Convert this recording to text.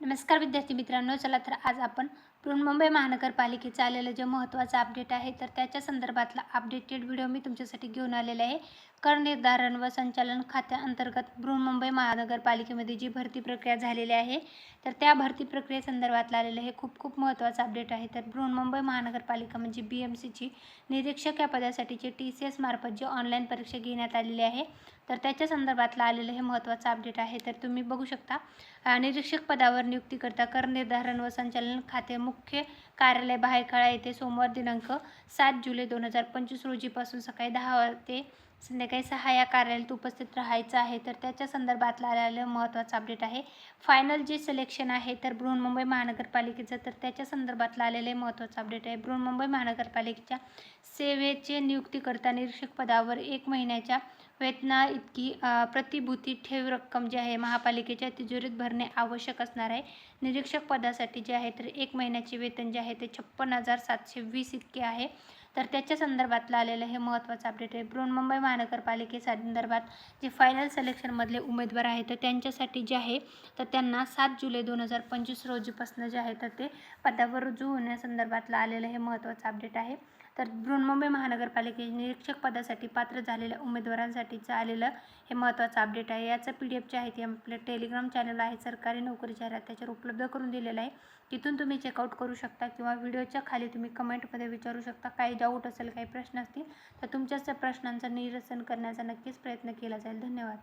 नमस्कार विद्यार्थी मित्रांनो चला तर आज आपण बृहन्मुंबई महानगरपालिकेचं आलेलं जे महत्त्वाचं अपडेट आहे तर त्याच्या संदर्भातला अपडेटेड व्हिडिओ मी तुमच्यासाठी घेऊन आलेला आहे. कर निर्धारण व संचालन खात्याअंतर्गत बृहन्मुंबई महानगरपालिकेमध्ये जी भरती प्रक्रिया झालेली आहे तर त्या भरती प्रक्रियेसंदर्भातलं आलेलं हे खूप खूप महत्त्वाचं अपडेट आहे. तर बृहन्मुंबई महानगरपालिका म्हणजे बी एम सीची निरीक्षक या पदासाठीचे टी सी एस मार्फत जी ऑनलाईन परीक्षा घेण्यात आलेली आहे तर त्याच्या संदर्भातलं आलेलं हे महत्त्वाचं अपडेट आहे. तर तुम्ही बघू शकता निरीक्षक पदावर नियुक्तीकरता कर निर्धारण व संचालन खाते मुख्य कार्यालय बाहेरकाळा येथे सोमवार दिनांक सात जुलै दोन हजार पंचवीस रोजीपासून सकाळी दहा ते संध्याकाळी सहा या कार्यालयात उपस्थित राहायचं आहे. तर त्याच्या संदर्भातला आलेलं महत्त्वाचं अपडेट आहे. फायनल जे सिलेक्शन आहे तर बृहन्मुंबई महानगरपालिकेचं तर त्याच्या संदर्भातला आलेलं महत्त्वाचं अपडेट आहे. बृहन्मुंबई महानगरपालिकेच्या सेवेचे नियुक्तीकरता निरीक्षक पदावर एक महिन्याच्या वेतना इतकी प्रतिभूती ठेव रक्कम जी आहे महापालिकेच्या तिजोरीत भरणे आवश्यक असणार आहे. निरीक्षक पदासाठी जे आहे तर एक महिन्याचे वेतन जे आहे ते छप्पन हजार सातशे वीस इतके आहे. तर त्याच्या संदर्भातलं आलेलं हे महत्त्वाचं अपडेट आहे. बृहन्मुंबई महानगरपालिकेसंदर्भात जे फायनल सिलेक्शनमधले उमेदवार आहेत तर त्यांच्यासाठी जे आहे तर त्यांना सात जुलै दोन हजार पंचवीस रोजीपासून जे आहे तर ते पदावर रुजू होण्यासंदर्भातलं आलेलं हे महत्त्वाचं अपडेट आहे. तर बृहन्मुंबई महानगरपालिके निरीक्षक पदासाठी पात्र झालेल्या उमेदवारांसाठीचं आलेलं हे महत्त्वाचं अपडेट आहे. याचं पी डी एफ जे आहे ते आपलं टेलिग्राम चॅनल आहे. सरकारी नोकरी जाहिरात त्याच्यावर उपलब्ध करून दिलेलं आहे. तिथून तुम्ही चेकआउट करू शकता किंवा व्हिडिओच्या खाली तुम्ही कमेंटमध्ये विचारू शकता. काही डाऊट असेल काही प्रश्न असतील तर तुमच्याच प्रश्नांचं निरसन करण्याचा नक्कीच प्रयत्न केला जाईल. धन्यवाद.